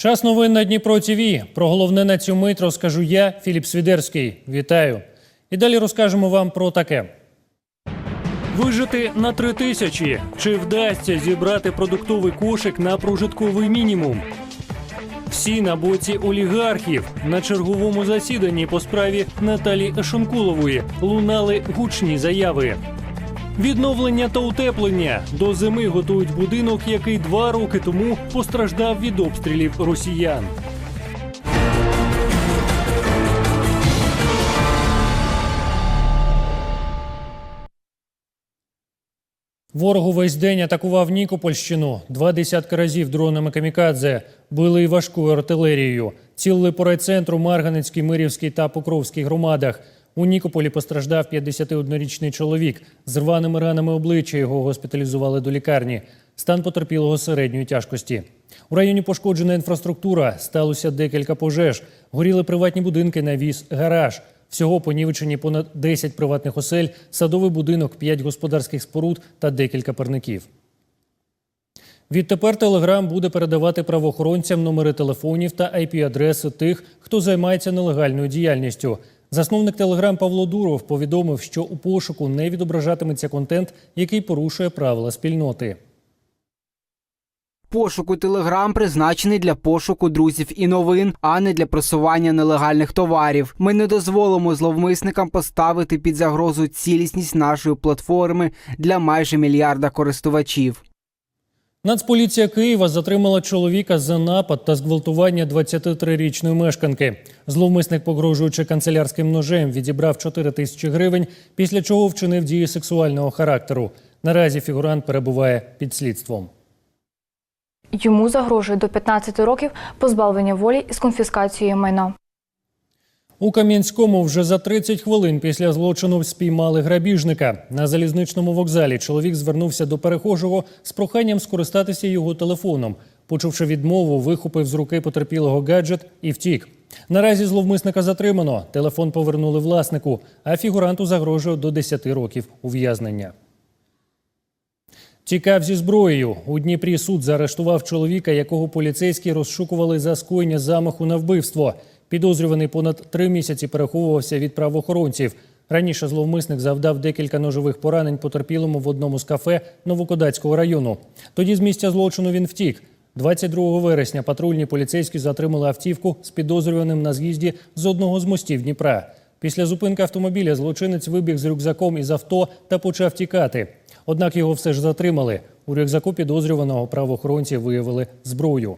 Час новин на Дніпро ТВ. Про головне на цю мить розкажу я, Філіп Свідерський. Вітаю. І далі розкажемо вам про таке. Вижити на три тисячі. Чи вдасться зібрати продуктовий кошик на прожитковий мінімум? Всі на боці олігархів на черговому засіданні по справі Наталі Ешонкулової лунали гучні заяви. Відновлення та утеплення до зими готують будинок, який два роки тому постраждав від обстрілів росіян. Ворог увесь день атакував Нікопольщину. Два десятки разів дронами камікадзе били важкою артилерією. Цілили по райцентру Марганецькій, Мирівській та Покровській громадах. У Нікополі постраждав 51-річний чоловік. З рваними ранами обличчя його госпіталізували до лікарні. Стан потерпілого середньої тяжкості. У районі пошкоджена інфраструктура. Сталося декілька пожеж. Горіли приватні будинки, навіс, гараж. Всього понівечені понад 10 приватних осель, садовий будинок, 5 господарських споруд та декілька парників. Відтепер Телеграм буде передавати правоохоронцям номери телефонів та IP-адреси тих, хто займається нелегальною діяльністю. Засновник Телеграм Павло Дуров повідомив, що у пошуку не відображатиметься контент, який порушує правила спільноти. Пошук у Телеграм призначений для пошуку друзів і новин, а не для просування нелегальних товарів. Ми не дозволимо зловмисникам поставити під загрозу цілісність нашої платформи для майже мільярда користувачів. Нацполіція Києва затримала чоловіка за напад та зґвалтування 23-річної мешканки. Зловмисник, погрожуючи канцелярським ножем, відібрав 4 тисячі гривень, після чого вчинив дії сексуального характеру. Наразі фігурант перебуває під слідством. Йому загрожує до 15 років позбавлення волі із конфіскацією майна. У Кам'янському вже за 30 хвилин після злочину спіймали грабіжника. На залізничному вокзалі чоловік звернувся до перехожого з проханням скористатися його телефоном. Почувши відмову, вихопив з руки потерпілого гаджет і втік. Наразі зловмисника затримано. Телефон повернули власнику, а фігуранту загрожує до 10 років ув'язнення. Тікав зі зброєю. У Дніпрі суд заарештував чоловіка, якого поліцейські розшукували за скоєння замаху на вбивство. Підозрюваний понад три місяці переховувався від правоохоронців. Раніше зловмисник завдав декілька ножових поранень потерпілому в одному з кафе Новокодацького району. Тоді з місця злочину він втік. 22 вересня патрульні поліцейські затримали автівку з підозрюваним на з'їзді з одного з мостів Дніпра. Після зупинки автомобіля злочинець вибіг з рюкзаком із авто та почав тікати. Однак його все ж затримали. У рюкзаку підозрюваного правоохоронці виявили зброю.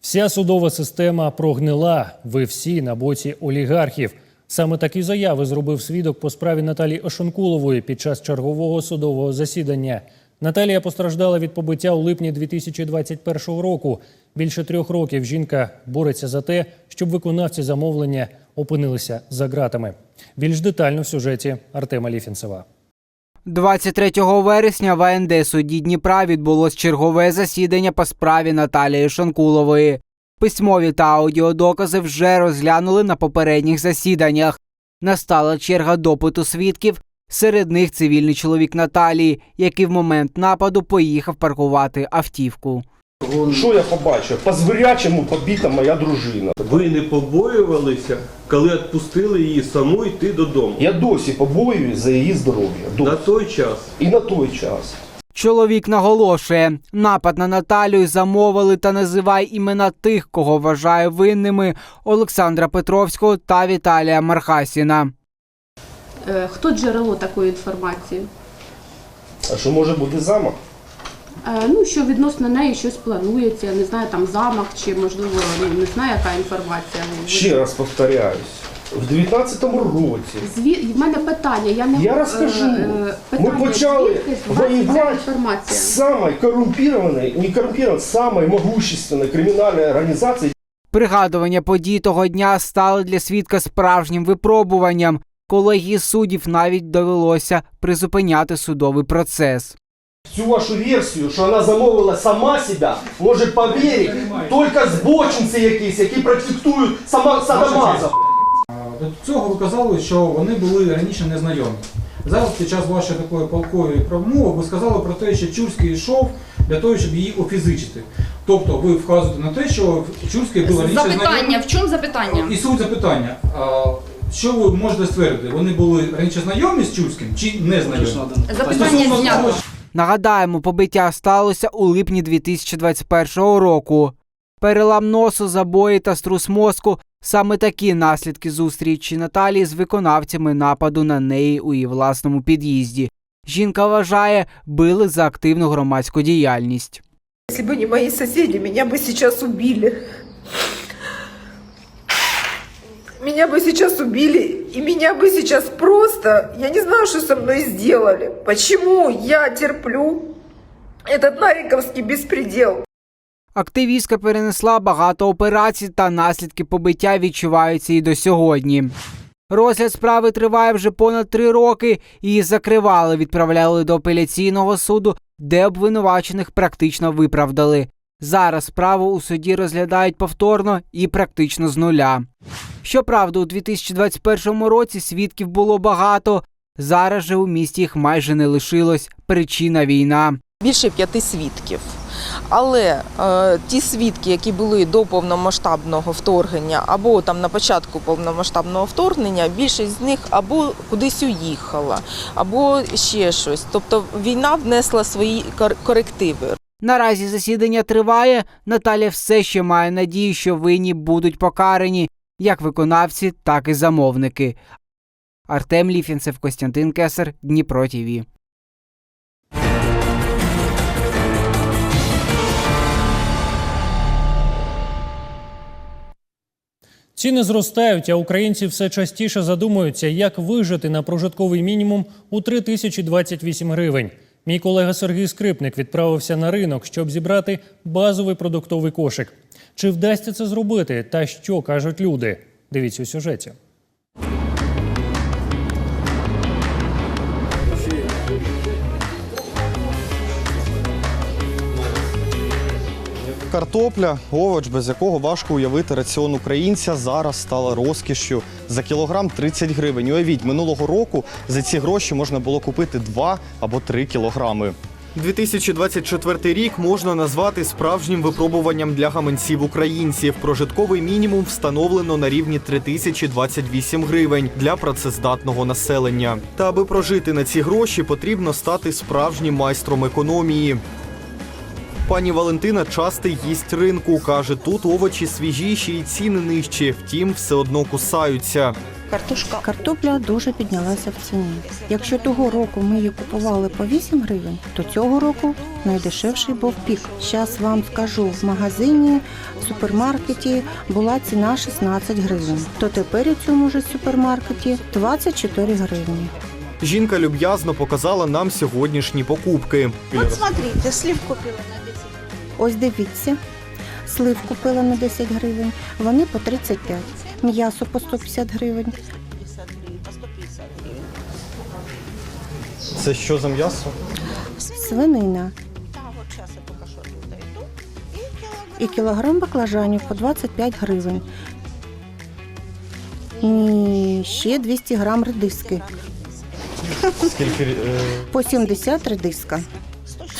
Вся судова система прогнила. Ви всі на боці олігархів. Саме такі заяви зробив свідок по справі Наталії Ошонкулової під час чергового судового засідання. Наталія постраждала від побиття у липні 2021 року. Більше трьох років жінка бореться за те, щоб виконавці замовлення опинилися за ґратами. Більш детально в сюжеті Артема Ліфінцева. 23 вересня в АНД суді Дніпра відбулось чергове засідання по справі Наталії Шанкулової. Письмові та аудіодокази вже розглянули на попередніх засіданнях. Настала черга допиту свідків. Серед них цивільний чоловік Наталії, який в момент нападу поїхав паркувати автівку. Що я побачив? По звірячому побита моя дружина. Ви не побоювалися, коли відпустили її саму йти додому. Я досі побоююсь за її здоров'я. На той час І на той час. Чоловік наголошує, напад на Наталію замовили та називає імена тих, кого вважає винними Олександра Петровського та Віталія Мархасіна. Е, Хто джерело такої інформації? А що може бути замах? Е, Ну, що відносно неї щось планується, не знаю, там замах чи можливо ну, не знаю, яка інформація. Ще раз повторяюсь. В 19-му році Зві... В мене питання, я не я е, розкажу. е, Ми почали воювати інформація. з самой коррумпированной, не коррумпированной, самой могущественной криминальной организацией Пригадування подій того дня стали для свідка справжнім випробуванням. Колегії суддів навіть довелося призупиняти судовий процес. Всю вашу версію, що вона замовила сама себе, може повірити тільки збочинці якісь, які практикують сама садомаза. До цього ви казали, що вони були раніше незнайомі. Зараз під час вашої такої полкової промови ви сказали про те, що Чурський йшов для того, щоб її офізичити. Тобто ви вказуєте на те, що Чурський був раніше Запитання, знайомий. в чому запитання? І суть запитання. А, що ви можете ствердити? Вони були раніше знайомі з Чурським чи не знайомі? Запитання Стосовно знято. Нагадаємо, побиття сталося у липні 2021 року. Перелам носу, забої та струс мозку саме такі наслідки зустрічі Наталії з виконавцями нападу на неї у її власному під'їзді. Жінка вважає, били за активну громадську діяльність. Бы не мои соседи, меня бы сейчас убили Меня бы сейчас убили, и меня бы сейчас просто, я не знаю, что со мной сделали. Почему я терплю этот нариковский беспредел? Активістка перенесла багато операцій та наслідки побиття відчуваються і до сьогодні. Розгляд справи триває вже понад три роки. Її закривали, відправляли до апеляційного суду, де обвинувачених практично виправдали. Зараз справу у суді розглядають повторно і практично з нуля. Щоправда, у 2021 році свідків було багато. Зараз же у місті їх майже не лишилось. Причина війна. більше п'яти свідків. Але е, ті свідки, які були до повномасштабного вторгнення, або там на початку повномасштабного вторгнення, більшість з них або кудись уїхала, або ще щось. Тобто війна внесла свої кор- корективи. Наразі засідання триває. Наталя все ще має надію, що винні будуть покарані як виконавці, так і замовники. Артем Ліфінцев, Костянтин Кесар, Дніпро ТІВІ. Ціни зростають, а українці все частіше задумуються, як вижити на прожитковий мінімум у 3028 гривень. Мій колега Сергій Скрипник відправився на ринок, щоб зібрати базовий продуктовий кошик. Чи вдасться це зробити, та що кажуть люди? Дивіться у сюжеті. Картопля, овоч, без якого важко уявити раціон українця, зараз стала розкішшю. За кілограм 30 гривень. Уявіть, минулого року за ці гроші можна було купити 2 або 3 кілограми. 2024 рік можна назвати справжнім випробуванням для гаманців українців. Прожитковий мінімум встановлено на рівні 3028 гривень для працездатного населення. Та аби прожити на ці гроші, потрібно стати справжнім майстром економії. Пані Валентина часто їсть ринку. Каже, тут овочі свіжіші і ціни нижчі, втім, все одно кусаються. Картошка. Картопля дуже піднялася в ціні. Якщо того року ми її купували по 8 гривень, то цього року найдешевший був пік. Зараз вам скажу, в магазині, в супермаркеті була ціна 16 гривень. То тепер у цьому ж супермаркеті 24 гривні. Жінка люб'язно показала нам сьогоднішні покупки. Вот смотрите, слив купила на 10 Ось дивіться, слив купила на 10 гривень, вони по 35. М'ясо по 150 гривень. 50 гривен, по 150 гривен. Це що за м'ясо? Свинина і кілограм баклажанів по 25 гривень. І ще 200 грам редиски. Скільки е, По 70 редиска.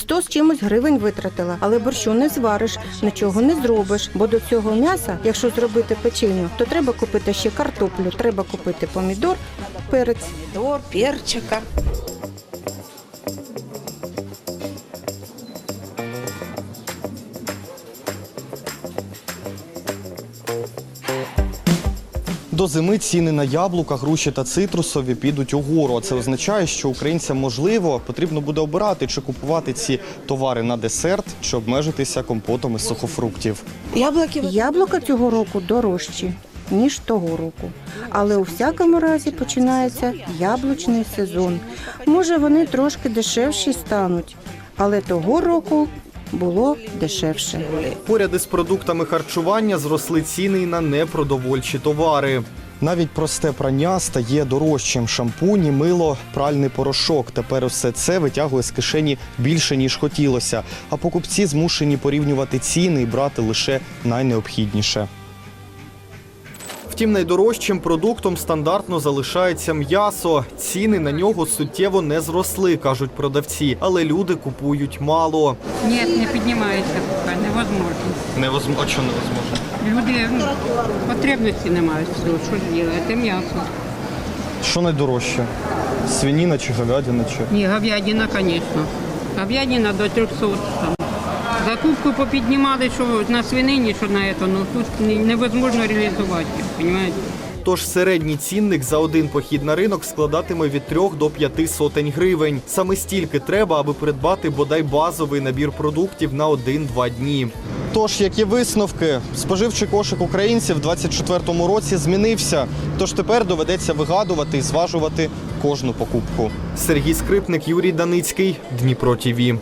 100 з чимось гривень витратила, але борщу не звариш, нічого не зробиш. Бо до цього м'яса, якщо зробити печеню, то треба купити ще картоплю, треба купити помідор, перець. Перчика. До зими ціни на яблука, груші та цитрусові підуть угору. А це означає, що українцям можливо потрібно буде обирати, чи купувати ці товари на десерт, чи обмежитися компотом із сухофруктів. Яблука цього року дорожчі, ніж того року. Але у всякому разі починається яблучний сезон. Може, вони трошки дешевші стануть, але того року було дешевше. Поряд із продуктами харчування зросли ціни й на непродовольчі товари. Навіть просте прання стає дорожчим. Шампуні, мило, пральний порошок. Тепер усе це витягує з кишені більше ніж хотілося. А покупці змушені порівнювати ціни і брати лише найнеобхідніше. Втім, найдорожчим продуктом стандартно залишається м'ясо. Ціни на нього суттєво не зросли, кажуть продавці, але люди купують мало. Ні, не піднімається поки, невозможно. Невозможно. А чого невозможно? Люди ну, потребності не мають що ж робити, м'ясо. Що найдорожче? Свиніна чи говядина чи? Ні, говядина, звісно. Говядина до 300 там. Закупку попіднімали, що на свинині, що на це, ну тут не- невозможно реалізувати, розумієте? Тож середній цінник за один похід на ринок складатиме від 3 до 5 сотень гривень. Саме стільки треба, аби придбати бодай базовий набір продуктів на 1-2 дні. Тож, які висновки? Споживчий кошик українців в 2024 році змінився. Тож тепер доведеться вигадувати і зважувати кожну покупку. Сергій Скрипник, Юрій Даницький, Дніпро ТІВІ.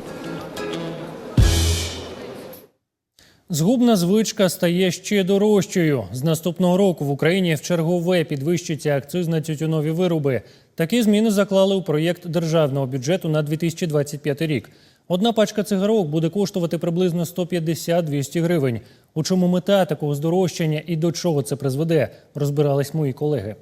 Згубна звичка стає ще дорожчою. З наступного року в Україні в чергове підвищиться акциз на тютюнові вироби. Такі зміни заклали у проєкт державного бюджету на 2025 рік. Одна пачка цигарок буде коштувати приблизно 150-200 гривень. У чому мета такого здорожчання і до чого це призведе, розбирались мої колеги.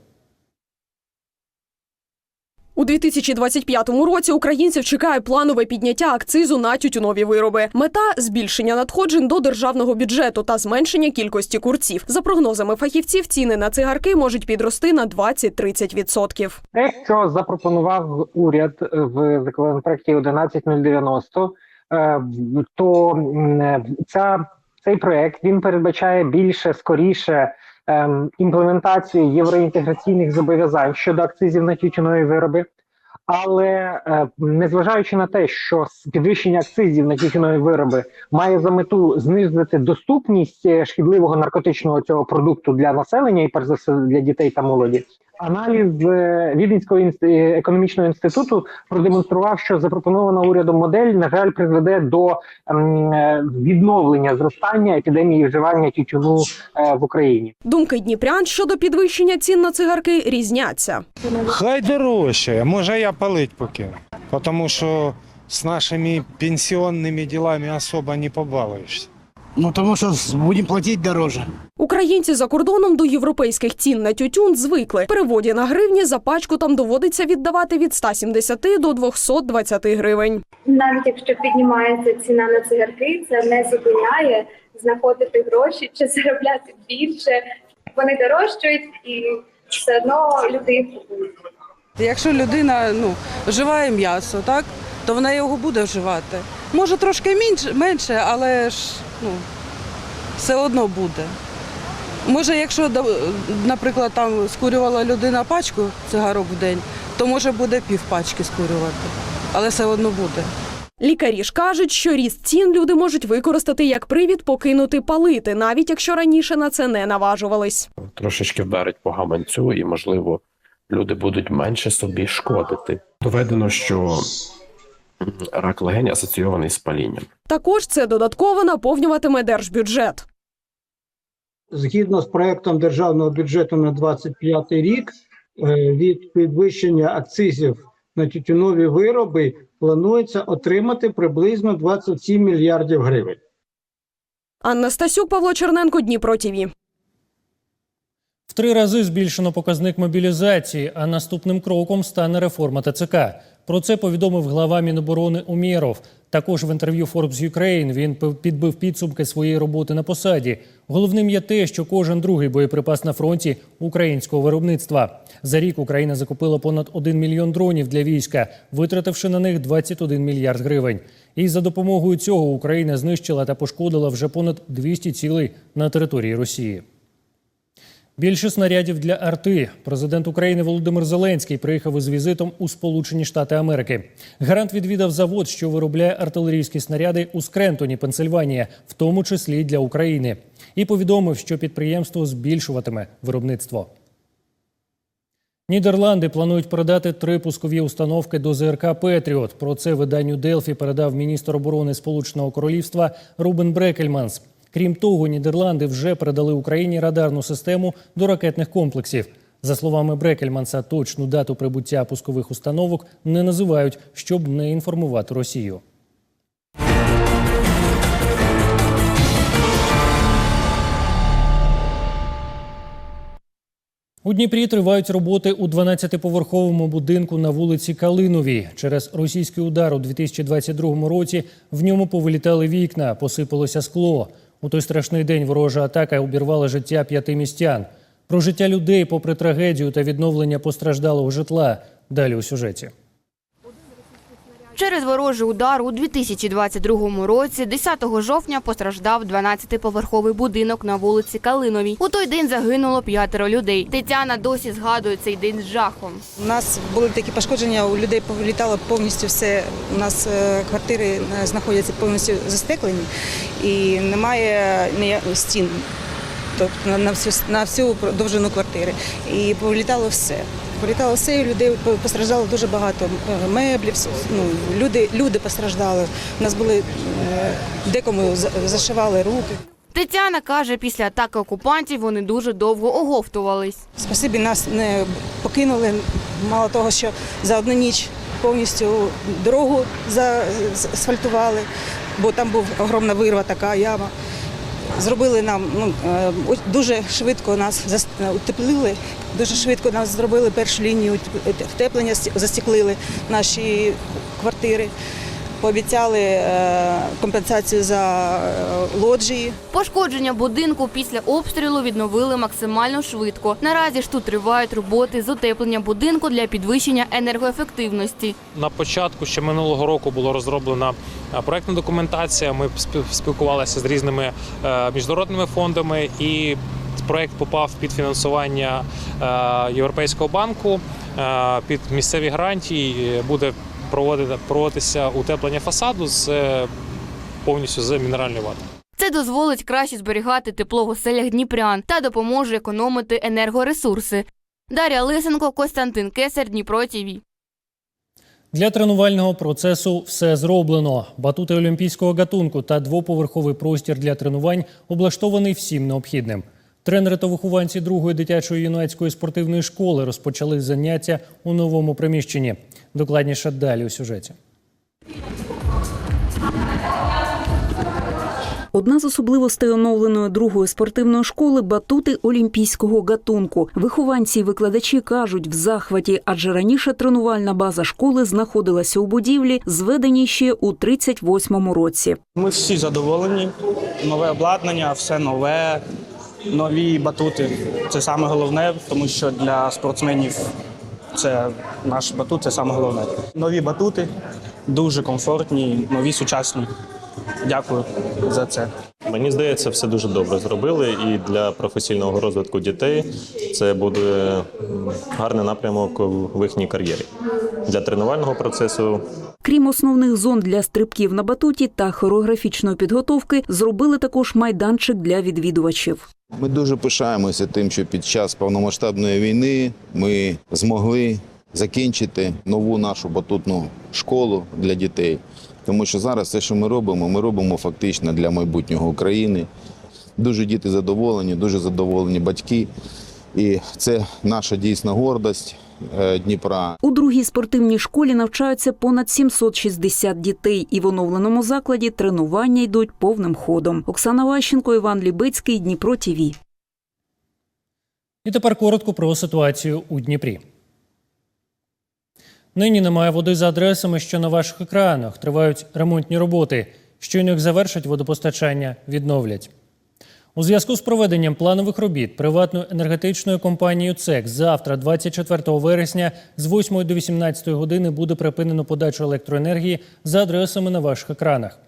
У 2025 році українців чекає планове підняття акцизу на тютюнові вироби. Мета збільшення надходжень до державного бюджету та зменшення кількості курців. За прогнозами фахівців, ціни на цигарки можуть підрости на 20-30%. Те, що запропонував уряд в законопроекті 11090, е, то е, ця, цей проект він передбачає більше, скоріше імплементацію євроінтеграційних зобов'язань щодо акцизів на тютюнові вироби. Але е, незважаючи на те, що підвищення акцизів на тютюнові вироби має за мету знизити доступність е, шкідливого наркотичного цього продукту для населення і перш за все для дітей та молоді, аналіз е, Віденського економічного інституту продемонстрував, що запропонована урядом модель на жаль призведе до ем, е, відновлення зростання епідемії вживання тютюну е, в Україні. Думки дніпрян щодо підвищення цін на цигарки різняться. Хай дорожче, може я палить покину. Тому що з нашими пенсіонними ділами особо не побалуєшся. Ну тому що будемо платити дороже. Українці за кордоном до європейських цін на тютюн звикли. Переводі на гривні за пачку там доводиться віддавати від 170 до 220 гривень. Навіть якщо піднімається ціна на цигарки, це не зупиняє знаходити гроші чи заробляти більше. Вони дорожчають і все одно люди купують. Якщо людина ну, вживає м'ясо, так, то вона його буде вживати. Може трошки менше, менше але ж ну, все одно буде. Може, якщо, наприклад, там скурювала людина пачку цигарок в день, то може буде пів пачки скурювати, але все одно буде. Лікарі ж кажуть, що ріст цін люди можуть використати як привід покинути палити, навіть якщо раніше на це не наважувались. трошечки вдарить по гаманцю, і можливо люди будуть менше собі шкодити. Доведено, що рак легень асоційований з палінням. Також це додатково наповнюватиме держбюджет. Згідно з проектом державного бюджету на 25 рік, е, від підвищення акцизів на тютюнові вироби планується отримати приблизно 27 мільярдів гривень. Анна Стасюк, Павло Черненко, Дніпро ТІВІ. В три рази збільшено показник мобілізації, а наступним кроком стане реформа ТЦК. Про це повідомив глава Міноборони Умєров. Також в інтерв'ю Forbes Ukraine він підбив підсумки своєї роботи на посаді. Головним є те, що кожен другий боєприпас на фронті українського виробництва. За рік Україна закупила понад 1 мільйон дронів для війська, витративши на них 21 мільярд гривень. І за допомогою цього Україна знищила та пошкодила вже понад 200 цілей на території Росії. Більше снарядів для арти. Президент України Володимир Зеленський приїхав із візитом у Сполучені Штати Америки. Гарант відвідав завод, що виробляє артилерійські снаряди у Скрентоні, Пенсильванія, в тому числі для України, і повідомив, що підприємство збільшуватиме виробництво. Нідерланди планують передати три пускові установки до ЗРК Петріот. Про це виданню Делфі передав міністр оборони Сполученого Королівства Рубен Брекельманс. Крім того, Нідерланди вже передали Україні радарну систему до ракетних комплексів. За словами Брекельманса, точну дату прибуття пускових установок не називають, щоб не інформувати Росію. У Дніпрі тривають роботи у 12-поверховому будинку на вулиці Калиновій. Через російський удар у 2022 році в ньому повилітали вікна, посипалося скло. У той страшний день ворожа атака обірвала життя п'яти містян. Про життя людей, попри трагедію та відновлення постраждалого житла. Далі у сюжеті. Через ворожий удар у 2022 році, 10 жовтня, постраждав 12-поверховий будинок на вулиці Калиновій. У той день загинуло п'ятеро людей. Тетяна досі згадує цей день з жахом. У нас були такі пошкодження, у людей повилітало повністю все. У нас е, квартири е, знаходяться повністю застеклені і немає стін. Тобто на- всю на всю довжину квартири. І повилітало все. Повилітало все, і людей постраждало дуже багато е, меблів. Ну, люди, люди постраждали. У нас були е, декому зашивали руки. Тетяна каже, після атаки окупантів вони дуже довго оговтувались. Спасибі нас не покинули. Мало того, що за одну ніч повністю дорогу заасфальтували, бо там був огромна вирва, така яма. Зробили нам ну, е, дуже швидко нас е, утеплили, дуже швидко нас зробили першу лінію утеп- втеплення, сті- наші квартири. Пообіцяли е, компенсацію за е, лоджії. Пошкодження будинку після обстрілу відновили максимально швидко. Наразі ж тут тривають роботи з утеплення будинку для підвищення енергоефективності. На початку ще минулого року була розроблена е, проектна документація. Ми спіл- спілкувалися з різними міжнародними фондами, і проект попав під фінансування Європейського банку під місцеві гарантії. Буде проводитися утеплення фасаду з е, повністю з мінеральної вати. Це дозволить краще зберігати тепло в оселях дніпрян та допоможе економити енергоресурси. Дар'я Лисенко, Костянтин Кесар, Дніпро ТІВІ. Для тренувального процесу все зроблено. Батути олімпійського гатунку та двоповерховий простір для тренувань облаштований всім необхідним. Тренери та вихованці другої дитячої юнацької спортивної школи розпочали заняття у новому приміщенні. Докладніше далі у сюжеті. Одна з особливостей оновленої другої спортивної школи батути олімпійського гатунку. Вихованці і викладачі кажуть в захваті, адже раніше тренувальна база школи знаходилася у будівлі, зведеній ще у 38-му році. Ми всі задоволені. Нове обладнання, все нове, нові батути. Це саме головне, тому що для спортсменів це наш батут, це саме головне. Нові батути дуже комфортні, нові сучасні. Дякую за це. Мені здається, все дуже добре зробили, і для професійного розвитку дітей це буде гарний напрямок в їхній кар'єрі. Для тренувального процесу Крім основних зон для стрибків на батуті та хореографічної підготовки, зробили також майданчик для відвідувачів. Ми дуже пишаємося тим, що під час повномасштабної війни ми змогли закінчити нову нашу батутну школу для дітей. Тому що зараз все, що ми робимо, ми робимо фактично для майбутнього України. Дуже діти задоволені, дуже задоволені батьки. І це наша дійсна гордость Дніпра. У другій спортивній школі навчаються понад 760 дітей, і в оновленому закладі тренування йдуть повним ходом. Оксана Ващенко, Іван Лібицький, Дніпро ТІВІ. І тепер коротко про ситуацію у Дніпрі. Нині немає води за адресами, що на ваших екранах. Тривають ремонтні роботи. Щойно їх завершать водопостачання, відновлять. У зв'язку з проведенням планових робіт приватною енергетичною компанією ЦЕК завтра, 24 вересня, з 8 до 18 години буде припинено подачу електроенергії за адресами на ваших екранах.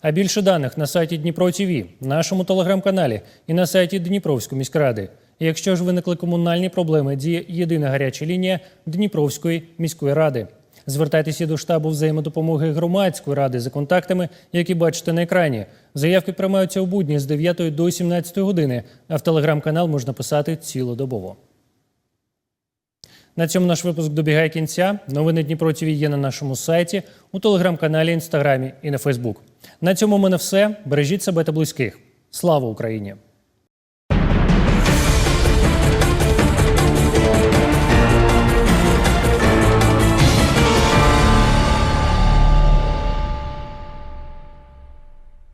А більше даних на сайті Дніпро ТІВІ, нашому телеграм-каналі і на сайті Дніпровської міськради. Якщо ж виникли комунальні проблеми, діє єдина гаряча лінія Дніпровської міської ради. Звертайтеся до штабу взаємодопомоги громадської ради за контактами, які бачите на екрані. Заявки приймаються у будні з 9 до 17 години, а в телеграм-канал можна писати цілодобово. На цьому наш випуск добігає кінця. Новини Дніпро ТВ є на нашому сайті, у телеграм-каналі, інстаграмі і на Фейсбук. На цьому в мене все. Бережіть себе та близьких. Слава Україні!